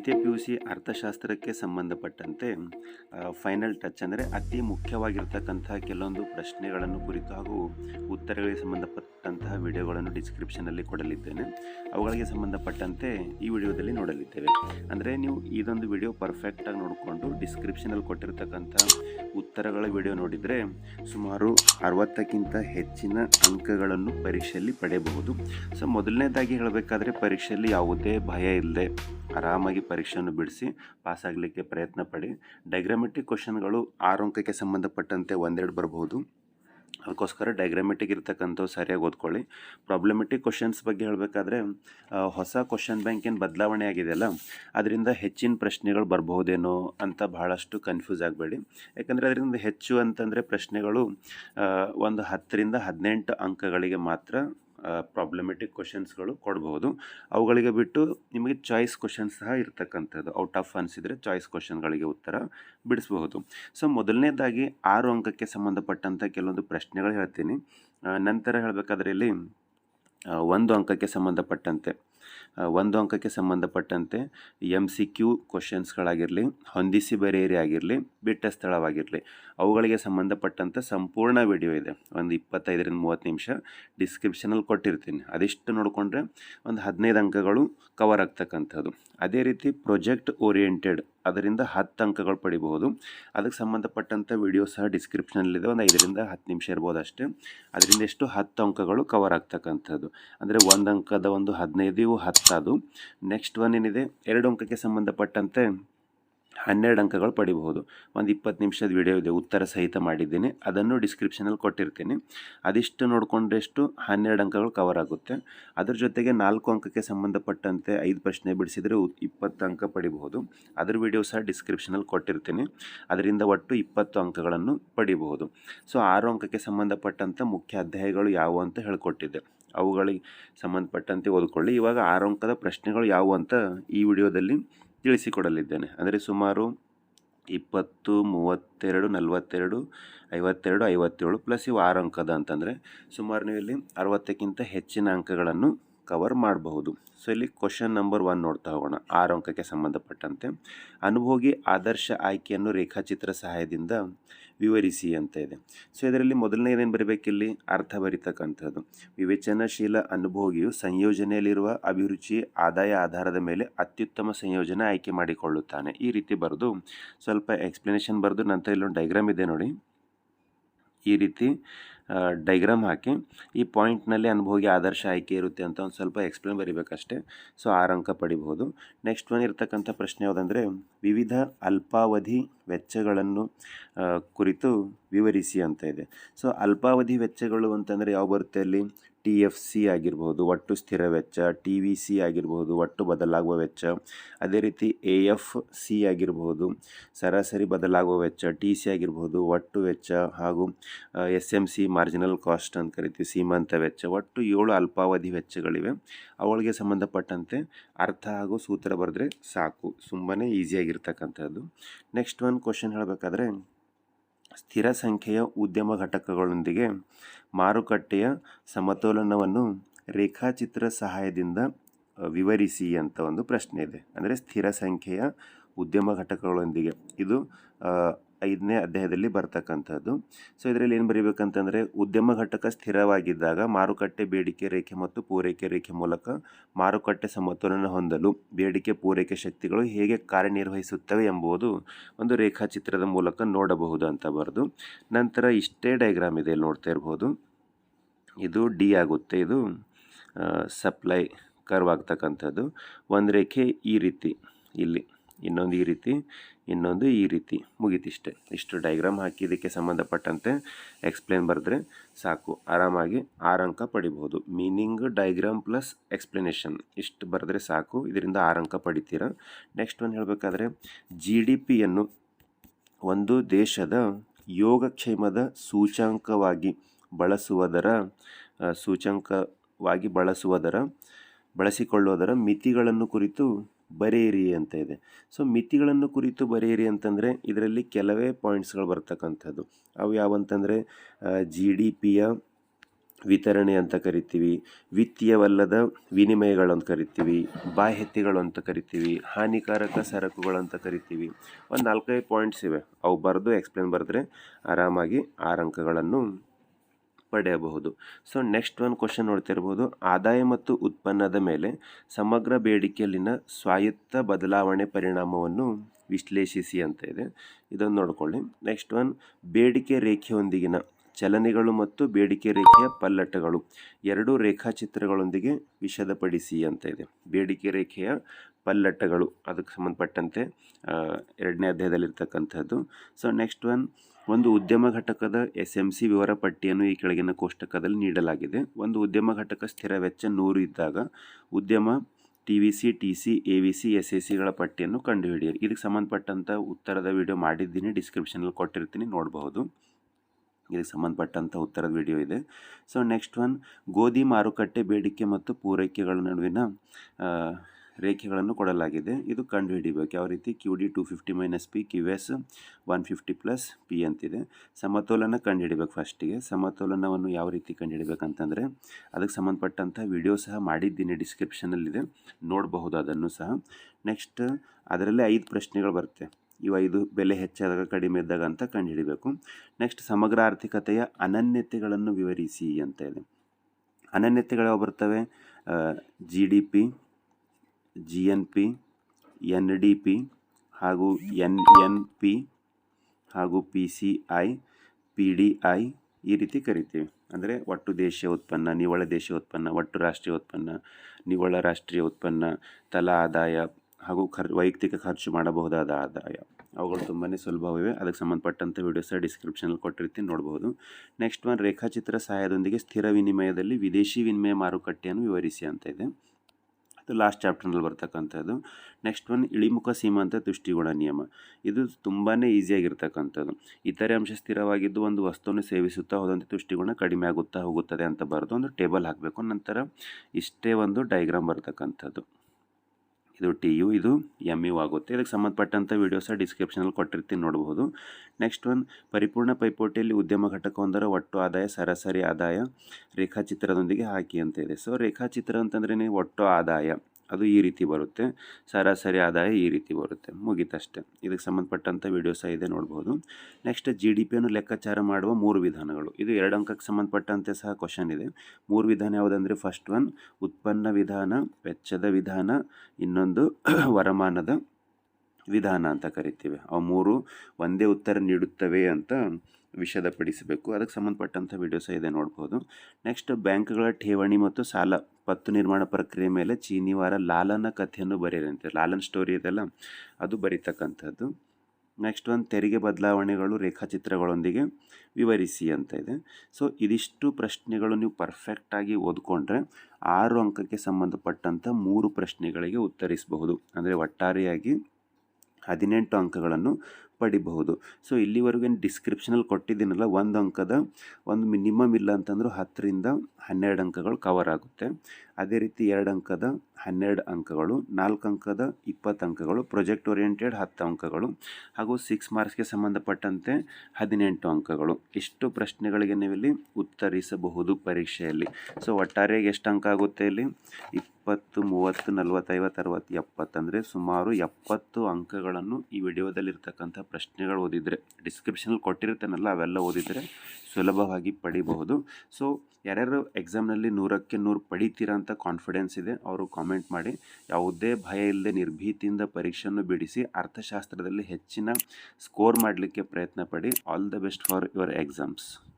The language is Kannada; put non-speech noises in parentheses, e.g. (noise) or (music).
ದ್ವಿತೀಯ ಪಿ ಯು ಸಿ ಅರ್ಥಶಾಸ್ತ್ರಕ್ಕೆ ಸಂಬಂಧಪಟ್ಟಂತೆ ಫೈನಲ್ ಟಚ್ ಅಂದರೆ ಅತಿ ಮುಖ್ಯವಾಗಿರ್ತಕ್ಕಂತಹ ಕೆಲವೊಂದು ಪ್ರಶ್ನೆಗಳನ್ನು ಕುರಿತು ಹಾಗೂ ಉತ್ತರಗಳಿಗೆ ಸಂಬಂಧಪಟ್ಟಂತಹ ವಿಡಿಯೋಗಳನ್ನು ಡಿಸ್ಕ್ರಿಪ್ಷನಲ್ಲಿ ಕೊಡಲಿದ್ದೇನೆ. ಅವುಗಳಿಗೆ ಸಂಬಂಧಪಟ್ಟಂತೆ ಈ ವಿಡಿಯೋದಲ್ಲಿ ನೋಡಲಿದ್ದೇವೆ. ಅಂದರೆ ನೀವು ಇದೊಂದು ವಿಡಿಯೋ ಪರ್ಫೆಕ್ಟಾಗಿ ನೋಡಿಕೊಂಡು ಡಿಸ್ಕ್ರಿಪ್ಷನಲ್ಲಿ ಕೊಟ್ಟಿರ್ತಕ್ಕಂಥ ಉತ್ತರಗಳ ವಿಡಿಯೋ ನೋಡಿದರೆ ಸುಮಾರು ಅರವತ್ತಕ್ಕಿಂತ ಹೆಚ್ಚಿನ ಅಂಕಗಳನ್ನು ಪರೀಕ್ಷೆಯಲ್ಲಿ ಪಡೆಯಬಹುದು. ಸೊ ಮೊದಲನೇದಾಗಿ ಹೇಳಬೇಕಾದ್ರೆ ಪರೀಕ್ಷೆಯಲ್ಲಿ ಯಾವುದೇ ಭಯ ಇಲ್ಲದೆ ಆರಾಮಾಗಿ ಪರೀಕ್ಷೆಯನ್ನು ಬಿಡಿಸಿ ಪಾಸಾಗಲಿಕ್ಕೆ ಪ್ರಯತ್ನ ಪಡಿ. ಡೈಗ್ರಾಮೆಟಿಕ್ ಕ್ವಶನ್ಗಳು ಆರು ಅಂಕಕ್ಕೆ ಸಂಬಂಧಪಟ್ಟಂತೆ ಒಂದೆರಡು ಬರಬಹುದು. ಅದಕ್ಕೋಸ್ಕರ ಡೈಗ್ರಾಮೆಟಿಕ್ ಇರ್ತಕ್ಕಂಥವು ಸರಿಯಾಗಿ ಓದ್ಕೊಳ್ಳಿ. ಪ್ರಾಬ್ಲಮೆಟಿಕ್ ಕ್ವಶನ್ಸ್ ಬಗ್ಗೆ ಹೇಳಬೇಕಾದ್ರೆ ಹೊಸ ಕ್ವಶನ್ ಬ್ಯಾಂಕ್ ಏನು ಬದಲಾವಣೆ ಆಗಿದೆಯಲ್ಲ, ಅದರಿಂದ ಹೆಚ್ಚಿನ ಪ್ರಶ್ನೆಗಳು ಬರಬಹುದೇನೋ ಅಂತ ಬಹಳಷ್ಟು ಕನ್ಫ್ಯೂಸ್ ಆಗಬೇಡಿ. ಯಾಕಂದರೆ ಅದರಿಂದ ಹೆಚ್ಚು ಅಂತಂದರೆ ಪ್ರಶ್ನೆಗಳು ಒಂದು ಹತ್ತರಿಂದ ಹದಿನೆಂಟು ಅಂಕಗಳಿಗೆ ಮಾತ್ರ ಪ್ರಾಬ್ಲಮೆಟಿಕ್ ಕ್ವಶನ್ಸ್ಗಳು ಕೊಡಬಹುದು ಅವುಗಳಿಗೆ ಬಿಟ್ಟು ನಿಮಗೆ ಚಾಯ್ಸ್ ಕ್ವಶನ್ಸ್ ಸಹ ಇರ್ತಕ್ಕಂಥದ್ದು. ಔಟ್ ಆಫ್ ಅನಿಸಿದರೆ ಚಾಯ್ಸ್ ಕ್ವಶನ್ಗಳಿಗೆ ಉತ್ತರ ಬಿಡಿಸಬಹುದು. ಸೊ ಮೊದಲನೇದಾಗಿ ಆರು ಅಂಕಕ್ಕೆ ಸಂಬಂಧಪಟ್ಟಂಥ ಕೆಲವೊಂದು ಪ್ರಶ್ನೆಗಳು ಹೇಳ್ತೀನಿ. ನಂತರ ಹೇಳಬೇಕಾದ್ರೆ ಇಲ್ಲಿ ಒಂದು ಅಂಕಕ್ಕೆ ಸಂಬಂಧಪಟ್ಟಂತೆ ಒಂದು ಅಂಕಕ್ಕೆ ಸಂಬಂಧಪಟ್ಟಂತೆ ಎಂ ಸಿ ಕ್ಯೂ ಕ್ವಶನ್ಸ್ಗಳಾಗಿರಲಿ ಹೊಂದಿಸಿ ಬರೆಯಿರಿ ಆಗಿರಲಿ, ಬಿಟ್ಟ ಸ್ಥಳವಾಗಿರಲಿ, ಅವುಗಳಿಗೆ ಸಂಬಂಧಪಟ್ಟಂಥ ಸಂಪೂರ್ಣ ವಿಡಿಯೋ ಇದೆ. ಒಂದು ಇಪ್ಪತ್ತೈದರಿಂದ ಮೂವತ್ತು ನಿಮಿಷ ಡಿಸ್ಕ್ರಿಪ್ಷನಲ್ಲಿ ಕೊಟ್ಟಿರ್ತೀನಿ. ಅದಿಷ್ಟು ನೋಡಿಕೊಂಡ್ರೆ ಒಂದು ಹದಿನೈದು ಅಂಕಗಳು ಕವರ್ ಆಗ್ತಕ್ಕಂಥದ್ದು. ಅದೇ ರೀತಿ ಪ್ರೊಜೆಕ್ಟ್ ಓರಿಯೆಂಟೆಡ್ ಅದರಿಂದ ಹತ್ತು ಅಂಕಗಳು ಪಡಿಬಹುದು. ಅದಕ್ಕೆ ಸಂಬಂಧಪಟ್ಟಂಥ ವಿಡಿಯೋ ಸಹ ಡಿಸ್ಕ್ರಿಪ್ಷನಲ್ಲಿದೆ ಒಂದು ಐದರಿಂದ ಹತ್ತು ನಿಮಿಷ ಇರ್ಬೋದು ಅಷ್ಟೇ ಅದರಿಂದ ಎಷ್ಟು ಹತ್ತು ಅಂಕಗಳು ಕವರ್ ಆಗ್ತಕ್ಕಂಥದ್ದು. ಅಂದರೆ ಒಂದು ಅಂಕದ ಒಂದು ಹದಿನೈದು, ಇವು ಹತ್ತು ಅದು ನೆಕ್ಸ್ಟ್ ಒನ್ ಏನಿದೆ? ಎರಡು ಅಂಕಕ್ಕೆ ಸಂಬಂಧಪಟ್ಟಂತೆ ಹನ್ನೆರಡು ಅಂಕಗಳು ಪಡಿಬಹುದು. ಒಂದು ಇಪ್ಪತ್ತು ನಿಮಿಷದ ವಿಡಿಯೋ ಇದೆ, ಉತ್ತರ ಸಹಿತ ಮಾಡಿದ್ದೀನಿ. ಅದನ್ನು ಡಿಸ್ಕ್ರಿಪ್ಷನಲ್ಲಿ ಕೊಟ್ಟಿರ್ತೀನಿ. ಅದಿಷ್ಟು ನೋಡಿಕೊಂಡ್ರೆಷ್ಟು ಹನ್ನೆರಡು ಅಂಕಗಳು ಕವರ್ ಆಗುತ್ತೆ. ಅದ್ರ ಜೊತೆಗೆ ನಾಲ್ಕು ಅಂಕಕ್ಕೆ ಸಂಬಂಧಪಟ್ಟಂತೆ ಐದು ಪ್ರಶ್ನೆ ಬಿಡಿಸಿದರೆ ಇಪ್ಪತ್ತು ಅಂಕ ಪಡಿಬಹುದು. ಅದರ ವಿಡಿಯೋ ಸಹ ಡಿಸ್ಕ್ರಿಪ್ಷನಲ್ಲಿ ಕೊಟ್ಟಿರ್ತೀನಿ. ಅದರಿಂದ ಒಟ್ಟು ಇಪ್ಪತ್ತು ಅಂಕಗಳನ್ನು ಪಡಿಬಹುದು. ಸೊ ಆರು ಅಂಕಕ್ಕೆ ಸಂಬಂಧಪಟ್ಟಂಥ ಮುಖ್ಯ ಅಧ್ಯಾಯಗಳು ಯಾವುವು ಅಂತ ಹೇಳ್ಕೊಟ್ಟಿದ್ದೆ. ಅವುಗಳಿಗೆ ಸಂಬಂಧಪಟ್ಟಂತೆ ಓದ್ಕೊಳ್ಳಿ. ಇವಾಗ ಆರು ಅಂಕದ ಪ್ರಶ್ನೆಗಳು ಯಾವುವು ಅಂತ ಈ ವಿಡಿಯೋದಲ್ಲಿ ತಿಳಿಸಿಕೊಡಲಿದ್ದೇನೆ. ಅಂದರೆ ಸುಮಾರು ಇಪ್ಪತ್ತು, ಮೂವತ್ತೆರಡು, ನಲವತ್ತೆರಡು, ಐವತ್ತೆರಡು, ಐವತ್ತೇಳು ಪ್ಲಸ್ ಇವು ಆರು ಅಂಕದ ಅಂತಂದರೆ ಸುಮಾರು ನೀವು ಇಲ್ಲಿ ಅರವತ್ತಕ್ಕಿಂತ ಹೆಚ್ಚಿನ ಅಂಕಗಳನ್ನು ಕವರ್ ಮಾಡಬಹುದು. ಸೊ ಇಲ್ಲಿ ಕ್ವಶನ್ ನಂಬರ್ ಒನ್ ನೋಡ್ತಾ ಹೋಗೋಣ. ಆರು ಅಂಕಕ್ಕೆ ಸಂಬಂಧಪಟ್ಟಂತೆ. ಅನುಭೋಗಿ ಆದರ್ಶ ಆಯ್ಕೆಯನ್ನು ರೇಖಾಚಿತ್ರ ಸಹಾಯದಿಂದ ವಿವರಿಸಿ ಅಂತ ಇದೆ. ಸೊ ಇದರಲ್ಲಿ ಮೊದಲನೇ ಏನೇನು ಬರಬೇಕಿಲ್ಲಿ? ಅರ್ಥ ಬರಿತಕ್ಕಂಥದ್ದು. ವಿವೇಚನಾಶೀಲ ಅನುಭೋಗಿಯು ಸಂಯೋಜನೆಯಲ್ಲಿರುವ ಅಭಿರುಚಿ, ಆದಾಯ ಆಧಾರದ ಮೇಲೆ ಅತ್ಯುತ್ತಮ ಸಂಯೋಜನೆ ಆಯ್ಕೆ ಮಾಡಿಕೊಳ್ಳುತ್ತಾನೆ. ಈ ರೀತಿ ಬರೆದು ಸ್ವಲ್ಪ ಎಕ್ಸ್ಪ್ಲನೇಷನ್ ಬರೆದು ನಂತರ ಇಲ್ಲೊಂದು ಡೈಗ್ರಾಮ್ ಇದೆ ನೋಡಿ. ಈ ರೀತಿ ಡೈಗ್ರಾಮ್ ಹಾಕಿ. ಈ ಪಾಯಿಂಟ್ನಲ್ಲಿ ಅನುಭೋಗಿ ಆದರ್ಶ ಆಯ್ಕೆ ಇರುತ್ತೆ ಅಂತ ಒಂದು ಸ್ವಲ್ಪ ಎಕ್ಸ್ಪ್ಲೇನ್ ಬರೀಬೇಕಷ್ಟೇ. ಸೊ ಆರು ಅಂಕ ಪಡಿಬಹುದು. ನೆಕ್ಸ್ಟ್ ಒನ್ ಇರ್ತಕ್ಕಂಥ ಪ್ರಶ್ನೆ ಯಾವುದಂದರೆ, ವಿವಿಧ ಅಲ್ಪಾವಧಿ ವೆಚ್ಚಗಳನ್ನು ಕುರಿತು ವಿವರಿಸಿ ಅಂತ ಇದೆ. ಸೊ ಅಲ್ಪಾವಧಿ ವೆಚ್ಚಗಳು ಅಂತಂದರೆ ಯಾವ ಬರುತ್ತೆ ಅಲ್ಲಿ? ಟಿ ಎಫ್ ಸಿ ಆಗಿರ್ಬೋದು, ಒಟ್ಟು ಸ್ಥಿರ ವೆಚ್ಚ ಟಿ ವಿ ಸಿ ಆಗಿರ್ಬೋದು, ಒಟ್ಟು ಬದಲಾಗುವ ವೆಚ್ಚ. ಅದೇ ರೀತಿ ಎ ಎಫ್ ಸಿ ಆಗಿರ್ಬೋದು, ಸರಾಸರಿ ಬದಲಾಗುವ ವೆಚ್ಚ ಟಿ ಸಿ ಆಗಿರ್ಬೋದು, ಒಟ್ಟು ವೆಚ್ಚ ಹಾಗೂ S M C marginal cost ಅಂತ ಕರಿತೀವಿ, ಸೀಮಂತ ವೆಚ್ಚ. ಒಟ್ಟು ಏಳು ಅಲ್ಪಾವಧಿ ವೆಚ್ಚಗಳಿವೆ. ಅವುಗಳಿಗೆ ಸಂಬಂಧಪಟ್ಟಂತೆ ಅರ್ಥ ಹಾಗೂ ಸೂತ್ರ ಬರೆದ್ರೆ ಸಾಕು. ಸುಮ್ಮನೆ ಈಸಿಯಾಗಿರ್ತಕ್ಕಂಥದ್ದು ನೆಕ್ಸ್ಟ್ ಒಂದು ಕ್ವಶನ್ ಹೇಳಬೇಕಾದ್ರೆ, ಸ್ಥಿರ ಸಂಖ್ಯೆಯ ಉದ್ಯಮ ಘಟಕಗಳೊಂದಿಗೆ ಮಾರುಕಟ್ಟೆಯ ಸಮತೋಲನವನ್ನು ರೇಖಾಚಿತ್ರ ಸಹಾಯದಿಂದ ವಿವರಿಸಿ ಅಂತ ಒಂದು ಪ್ರಶ್ನೆ ಇದೆ. ಅಂದರೆ ಸ್ಥಿರ ಸಂಖ್ಯೆಯ ಉದ್ಯಮ ಘಟಕಗಳೊಂದಿಗೆ. ಇದು ಐದನೇ ಅಧ್ಯಾಯದಲ್ಲಿ ಬರ್ತಕ್ಕಂಥದ್ದು. ಸೊ ಇದರಲ್ಲಿ ಏನು ಬರೀಬೇಕಂತಂದರೆ, ಉದ್ಯಮ ಘಟಕ ಸ್ಥಿರವಾಗಿದ್ದಾಗ ಮಾರುಕಟ್ಟೆ ಬೇಡಿಕೆ ರೇಖೆ ಮತ್ತು ಪೂರೈಕೆ ರೇಖೆ ಮೂಲಕ ಮಾರುಕಟ್ಟೆ ಸಮತೋಲನ ಹೊಂದಲು ಬೇಡಿಕೆ ಪೂರೈಕೆ ಶಕ್ತಿಗಳು ಹೇಗೆ ಕಾರ್ಯನಿರ್ವಹಿಸುತ್ತವೆ ಎಂಬುದು ಒಂದು ರೇಖಾಚಿತ್ರದ ಮೂಲಕ ನೋಡಬಹುದು ಅಂತ ಬರೆದು. ನಂತರ ಇಷ್ಟೇ ಡಯಾಗ್ರಾಮ್ ಇದೆ, ಇಲ್ಲಿ ನೋಡ್ತಾ ಇರ್ಬೋದು. ಇದು ಡಿ ಆಗುತ್ತೆ, ಇದು ಸಪ್ಲೈ ಕರ್ವ್ ಆಗ್ತಕ್ಕಂಥದ್ದು. ಒಂದು ರೇಖೆ ಈ ರೀತಿ, ಇಲ್ಲಿ. ಇನ್ನೊಂದು ಈ ರೀತಿ, ಇನ್ನೊಂದು ಈ ರೀತಿ. ಮುಗೀತಿಷ್ಟೆ. ಇಷ್ಟು ಡೈಗ್ರಾಮ್ ಹಾಕಿ ಇದಕ್ಕೆ ಸಂಬಂಧಪಟ್ಟಂತೆ ಎಕ್ಸ್ಪ್ಲೇನ್ ಬರೆದ್ರೆ ಸಾಕು. ಆರಾಮಾಗಿ ಆರು ಅಂಕ ಪಡಿಬೋದು ಮೀನಿಂಗ್ ಡೈಗ್ರಾಮ್ ಪ್ಲಸ್ ಎಕ್ಸ್ಪ್ಲನೇಷನ್ ಇಷ್ಟು ಬರೆದ್ರೆ ಸಾಕು. ಇದರಿಂದ ಆರು ಅಂಕ ಪಡಿತೀರ? ನೆಕ್ಸ್ಟ್ ಒಂದು ಹೇಳಬೇಕಾದ್ರೆ ಜಿ ಡಿ ಪಿಯನ್ನು ಒಂದು ದೇಶದ ಯೋಗಕ್ಷೇಮದ ಸೂಚಾಂಕವಾಗಿ ಬಳಸುವುದರ ಸೂಚ್ಯಾಂಕವಾಗಿ ಬಳಸುವುದರ, ಬಳಸಿಕೊಳ್ಳುವುದರ ಮಿತಿಗಳನ್ನು ಕುರಿತು ಬರೆಯಿರಿ ಅಂತ ಇದೆ. ಸೊ ಮಿತಿಗಳನ್ನು ಕುರಿತು ಬರೆಯಿರಿ ಅಂತಂದರೆ ಇದರಲ್ಲಿ ಕೆಲವೇ ಪಾಯಿಂಟ್ಸ್ಗಳು ಬರ್ತಕ್ಕಂಥದ್ದು. ಅವು ಯಾವಂತಂದರೆ ಜಿ ಡಿ ಪಿಯ ವಿತರಣೆ ಅಂತ ಕರಿತೀವಿ, ವಿತ್ತೀಯವಲ್ಲದ ವಿನಿಮಯಗಳು ಅಂತ ಕರಿತೀವಿ, ಬಾಹ್ಯತೆಗಳು ಅಂತ ಕರಿತೀವಿ, ಹಾನಿಕಾರಕ ಸರಕುಗಳು ಅಂತ ಕರಿತೀವಿ. ಒಂದು ನಾಲ್ಕೈದು ಪಾಯಿಂಟ್ಸ್ ಇವೆ. ಅವು ಬರೆದು ಎಕ್ಸ್ಪ್ಲೇನ್ ಬರೆದ್ರೆ ಆರಾಮಾಗಿ ಆರಂಕಗಳನ್ನು ಪಡೆಯಬಹುದು. ಸೊ ನೆಕ್ಸ್ಟ್ ಒಂದು ಕ್ವಶನ್ ನೋಡ್ತಿರ್ಬೋದು. ಆದಾಯ ಮತ್ತು ಉತ್ಪನ್ನದ ಮೇಲೆ ಸಮಗ್ರ ಬೇಡಿಕೆಯಲ್ಲಿನ ಸ್ವಾಯತ್ತ ಬದಲಾವಣೆ ಪರಿಣಾಮವನ್ನು ವಿಶ್ಲೇಷಿಸಿ ಅಂತ ಇದೆ. ಇದನ್ನು ನೋಡ್ಕೊಳ್ಳಿ. ನೆಕ್ಸ್ಟ್ ಒನ್ ಬೇಡಿಕೆ ರೇಖೆಯೊಂದಿಗಿನ ಚಲನೆಗಳು ಮತ್ತು ಬೇಡಿಕೆ ರೇಖೆಯ ಪಲ್ಲಟಗಳು. ಎರಡೂ ರೇಖಾಚಿತ್ರಗಳೊಂದಿಗೆ ವಿಷದಪಡಿಸಿ ಅಂತ ಇದೆ. ಬೇಡಿಕೆ ರೇಖೆಯ ಪಲ್ಲಟಗಳು, ಅದಕ್ಕೆ ಸಂಬಂಧಪಟ್ಟಂತೆ ಎರಡನೇ ಅಧ್ಯಾಯದಲ್ಲಿರ್ತಕ್ಕಂಥದ್ದು. ಸೊ ನೆಕ್ಸ್ಟ್ ಒನ್ ಒಂದು ಉದ್ಯಮ ಘಟಕದ ಎಸ್ ಎಂ ಸಿ ವಿವರ ಪಟ್ಟಿಯನ್ನು ಈ ಕೆಳಗಿನ ಕೋಷ್ಟಕದಲ್ಲಿ ನೀಡಲಾಗಿದೆ. ಒಂದು ಉದ್ಯಮ ಘಟಕ ಸ್ಥಿರ ವೆಚ್ಚ ನೂರು ಇದ್ದಾಗ ಉದ್ಯಮ T V C, T C, A V C, S S ಸಿಗಳ ಪಟ್ಟಿಯನ್ನು ಕಂಡುಹಿಡಿಯಿರಿ. ಇದಕ್ಕೆ ಸಂಬಂಧಪಟ್ಟಂಥ ಉತ್ತರದ ವಿಡಿಯೋ ಮಾಡಿದ್ದೀನಿ. ಡಿಸ್ಕ್ರಿಪ್ಷನಲ್ಲಿ ಕೊಟ್ಟಿರ್ತೀನಿ. ನೋಡಬಹುದು. ಇದಕ್ಕೆ ಸಂಬಂಧಪಟ್ಟಂಥ ಉತ್ತರದ ವಿಡಿಯೋ ಇದೆ. ಸೊ ನೆಕ್ಸ್ಟ್ ಒನ್ ಗೋಧಿ ಮಾರುಕಟ್ಟೆ ಬೇಡಿಕೆ ಮತ್ತು ಪೂರೈಕೆಗಳ ನಡುವಿನ ರೇಖೆಗಳನ್ನು ಕೊಡಲಾಗಿದೆ. ಇದು ಕಂಡುಹಿಡಿಬೇಕು ಯಾವ ರೀತಿ? Q D two fifty minus P Q S one fifty plus P ಅಂತಿದೆ. ಸಮತೋಲನ ಕಂಡುಹಿಡಿಬೇಕು ಫಸ್ಟಿಗೆ ಸಮತೋಲನವನ್ನು ಯಾವ ರೀತಿ ಕಂಡುಹಿಡಬೇಕಂತಂದರೆ, ಅದಕ್ಕೆ ಸಂಬಂಧಪಟ್ಟಂಥ ವಿಡಿಯೋ ಸಹ ಮಾಡಿದ್ದೀನಿ ಡಿಸ್ಕ್ರಿಪ್ಷನಲ್ಲಿದೆ ನೋಡಬಹುದು ಅದನ್ನು ಸಹ. ನೆಕ್ಸ್ಟ್ ಅದರಲ್ಲಿ ಐದು ಪ್ರಶ್ನೆಗಳು ಬರುತ್ತೆ. ಇವು ಐದು ಬೆಲೆ ಹೆಚ್ಚಾದಾಗ ಕಡಿಮೆ ಇದ್ದಾಗ ಅಂತ ಕಂಡುಹಿಡಿಬೇಕು. ನೆಕ್ಸ್ಟ್ ಸಮಗ್ರ ಆರ್ಥಿಕತೆಯ ಅನನ್ಯತೆಗಳನ್ನು ವಿವರಿಸಿ ಅಂತ ಇದೆ. ಅನನ್ಯತೆಗಳು ಯಾವ ಬರ್ತವೆ? G D P G N P N D P ಹಾಗೂ ಎನ್ ಎನ್ ಪಿ ಹಾಗೂ P C I P D I ಈ ರೀತಿ ಕರಿತೀವಿ. ಅಂದರೆ ಒಟ್ಟು ದೇಶೀಯ ಉತ್ಪನ್ನ, ನಿವ್ವಳ ದೇಶೀಯ ಉತ್ಪನ್ನ, ಒಟ್ಟು ರಾಷ್ಟ್ರೀಯ ಉತ್ಪನ್ನ, ನಿವ್ವಳ ರಾಷ್ಟ್ರೀಯ ಉತ್ಪನ್ನ, ತಲಾ ಆದಾಯ ಹಾಗೂ ಖರ್, ವೈಯಕ್ತಿಕ ಖರ್ಚು ಮಾಡಬಹುದಾದ ಆದಾಯ. ಅವುಗಳು ತುಂಬಾ ಸುಲಭವಿವೆ. ಅದಕ್ಕೆ ಸಂಬಂಧಪಟ್ಟಂಥ ವೀಡಿಯೋಸ ಡಿಸ್ಕ್ರಿಪ್ಷನಲ್ಲಿ ಕೊಟ್ಟಿರ್ತೀನಿ, ನೋಡ್ಬೋದು. ನೆಕ್ಸ್ಟ್ ಒನ್ ರೇಖಾಚಿತ್ರ ಸಹಾಯದೊಂದಿಗೆ ಸ್ಥಿರ ವಿನಿಮಯದಲ್ಲಿ ವಿದೇಶಿ ವಿನಿಮಯ ಮಾರುಕಟ್ಟೆಯನ್ನು ವಿವರಿಸಿ ಅಂತ ಇದೆ. ಅದು ಲಾಸ್ಟ್ ಚಾಪ್ಟರ್ನಲ್ಲಿ ಬರ್ತಕ್ಕಂಥದ್ದು. ನೆಕ್ಸ್ಟ್ ಒನ್ ಇಳಿಮುಖ ಸೀಮಾಂತ ತುಷ್ಟಿಗುಣ ನಿಯಮ. ಇದು ತುಂಬಾ ಈಸಿಯಾಗಿರ್ತಕ್ಕಂಥದ್ದು ಇತರೆ ಅಂಶ ಸ್ಥಿರವಾಗಿದ್ದು ಒಂದು ವಸ್ತುವನ್ನು ಸೇವಿಸುತ್ತಾ ಹೋದಂತೆ ತುಷ್ಟಿಗುಣ ಕಡಿಮೆ ಆಗುತ್ತಾ ಹೋಗುತ್ತದೆ ಅಂತ ಬರೆದು ಒಂದು ಟೇಬಲ್ ಹಾಕಬೇಕು. ನಂತರ ಇಷ್ಟೇ ಒಂದು ಡೈಗ್ರಾಮ್ ಬರ್ತಕ್ಕಂಥದ್ದು. ಇದು ಟಿ ಯು ಇದು ಎಂ ಯು ಆಗುತ್ತೆ. ಇದಕ್ಕೆ ಸಂಬಂಧಪಟ್ಟಂಥ ವಿಡಿಯೋ ಸಹ ಡಿಸ್ಕ್ರಿಪ್ಷನಲ್ಲಿ ಕೊಟ್ಟಿರ್ತೀನಿ ನೋಡಬಹುದು ನೆಕ್ಸ್ಟ್ ಒಂದು ಪರಿಪೂರ್ಣ ಪೈಪೋಟಿಯಲ್ಲಿ ಉದ್ಯಮ ಘಟಕವೊಂದರ ಒಟ್ಟು ಆದಾಯ, ಸರಾಸರಿ ಆದಾಯ ರೇಖಾಚಿತ್ರದೊಂದಿಗೆ ಹಾಕಿ ಅಂತ ಇದೆ. ಸೊ ರೇಖಾಚಿತ್ರ ಅಂತಂದ್ರೆ ಒಟ್ಟು ಆದಾಯ. ಅದು ಈ ರೀತಿ ಬರುತ್ತೆ. ಸರಾಸರಿ ಆದಾಯ ಈ ರೀತಿ ಬರುತ್ತೆ. ಮುಗಿತಷ್ಟೆ. ಇದಕ್ಕೆ ಸಂಬಂಧಪಟ್ಟಂಥ ವಿಡಿಯೋ ಸಹ ಇದೆ ನೋಡ್ಬೋದು. ನೆಕ್ಸ್ಟ್ ಜಿ ಡಿ ಪಿಯನ್ನು ಲೆಕ್ಕಾಚಾರ ಮಾಡುವ ಮೂರು ವಿಧಾನಗಳು. ಇದು ಎರಡು ಅಂಕಕ್ಕೆ ಸಂಬಂಧಪಟ್ಟಂತೆ ಸಹ ಕ್ವಶನ್ ಇದೆ. ಮೂರು ವಿಧಾನ ಯಾವುದಂದರೆ ಫಸ್ಟ್ ಒನ್ ಉತ್ಪನ್ನ ವಿಧಾನ, ವೆಚ್ಚದ ವಿಧಾನ, ಇನ್ನೊಂದು (clears throat) ವರಮಾನದ ವಿಧಾನ ಅಂತ ಕರಿತೀವಿ. ಅವು ಮೂರು ಒಂದೇ ಉತ್ತರ ನೀಡುತ್ತವೆ ಅಂತ ವಿಷದಪಡಿಸಬೇಕು ಅದಕ್ಕೆ ಸಂಬಂಧಪಟ್ಟಂಥ ವಿಡಿಯೋ ಸಹ ಇದೆ ನೋಡ್ಬೋದು. ನೆಕ್ಸ್ಟ್ ಬ್ಯಾಂಕ್ಗಳ ಠೇವಣಿ ಮತ್ತು ಸಾಲ. ಪತ್ತು ನಿರ್ಮಾಣ ಪ್ರಕ್ರಿಯೆ ಮೇಲೆ ಚೀನಿವಾರ ಲಾಲನ ಕಥೆಯನ್ನು ಬರೆಯರಂತೆ ಲಾಲನ್ ಸ್ಟೋರಿ ಇದೆಲ್ಲ ಅದು ಬರೀತಕ್ಕಂಥದ್ದು. ನೆಕ್ಸ್ಟ್ ಒಂದು ತೆರಿಗೆ ಬದಲಾವಣೆಗಳು ರೇಖಾಚಿತ್ರಗಳೊಂದಿಗೆ ವಿವರಿಸಿ ಅಂತ ಇದೆ. ಸೊ ಇದಿಷ್ಟು ಪ್ರಶ್ನೆಗಳು ನೀವು ಪರ್ಫೆಕ್ಟಾಗಿ ಓದ್ಕೊಂಡ್ರೆ ಆರು ಅಂಕಕ್ಕೆ ಸಂಬಂಧಪಟ್ಟಂಥ ಮೂರು ಪ್ರಶ್ನೆಗಳಿಗೆ ಉತ್ತರಿಸಬಹುದು. ಅಂದರೆ ಒಟ್ಟಾರೆಯಾಗಿ ಹದಿನೆಂಟು ಅಂಕಗಳನ್ನು ಪಡಿಬಹುದು. ಸೊ ಇಲ್ಲಿವರೆಗೂ ಏನು ಡಿಸ್ಕ್ರಿಪ್ಷನಲ್ಲಿ ಕೊಟ್ಟಿದ್ದೀನಲ್ಲ, ಒಂದು ಅಂಕದ ಒಂದು ಮಿನಿಮಮ್ ಇಲ್ಲ ಅಂತಂದ್ರೂ ಹತ್ತರಿಂದ ಹನ್ನೆರಡು ಅಂಕಗಳು ಕವರ್ ಆಗುತ್ತೆ. ಅದೇ ರೀತಿ ಎರಡು ಅಂಕದ ಹನ್ನೆರಡು ಅಂಕಗಳು, ನಾಲ್ಕು ಅಂಕದ ಇಪ್ಪತ್ತು ಅಂಕಗಳು ಪ್ರೊಜೆಕ್ಟ್ ಓರಿಯೆಂಟೆಡ್ ಹತ್ತು ಅಂಕಗಳು ಹಾಗೂ ಸಿಕ್ಸ್ ಮಾರ್ಕ್ಸ್ಗೆ ಸಂಬಂಧಪಟ್ಟಂತೆ ಹದಿನೆಂಟು ಅಂಕಗಳು. ಇಷ್ಟು ಪ್ರಶ್ನೆಗಳಿಗೆ ನೀವಿಲ್ಲಿ ಉತ್ತರಿಸಬಹುದು ಪರೀಕ್ಷೆಯಲ್ಲಿ. ಸೊ ಒಟ್ಟಾರೆಯಾಗಿ ಎಷ್ಟು ಅಂಕ ಆಗುತ್ತೆ ಇಲ್ಲಿ? ಇಪ್ಪತ್ತು, ಮೂವತ್ತು, ನಲ್ವತ್ತೈವತ್ತು, ಅರವತ್ತು, ಎಪ್ಪತ್ತು ಅಂದರೆ ಸುಮಾರು ಎಪ್ಪತ್ತು ಅಂಕಗಳನ್ನು ಈ ವಿಡಿಯೋದಲ್ಲಿರ್ತಕ್ಕಂಥ ಪ್ರಶ್ನೆಗಳು ಓದಿದರೆ ಡಿಸ್ಕ್ರಿಪ್ಷನಲ್ಲಿ ಕೊಟ್ಟಿರ್ತೇನಲ್ಲ ಅವೆಲ್ಲ ಓದಿದರೆ ಸುಲಭವಾಗಿ ಪಡಿಬಹುದು. ಸೊ ಯಾರ್ಯಾರು ಎಕ್ಸಾಮ್ನಲ್ಲಿ ನೂರಕ್ಕೆ ನೂರು ಪಡಿತೀರಾ ಕಾನ್ಫಿಡೆನ್ಸ್ ಇದೆ, ಅವರು ಕಾಮೆಂಟ್ ಮಾಡಿ, ಯಾವುದೇ ಭಯ ಇಲ್ಲದೆ ನಿರ್ಭೀತಿಯಿಂದ ಪರೀಕ್ಷೆಯನ್ನು ಬಿಡಿಸಿ ಅರ್ಥಶಾಸ್ತ್ರದಲ್ಲಿ ಹೆಚ್ಚಿನ ಸ್ಕೋರ್ ಮಾಡಲಿಕ್ಕೆ ಪ್ರಯತ್ನ ಪಡಿ. All the best for your exams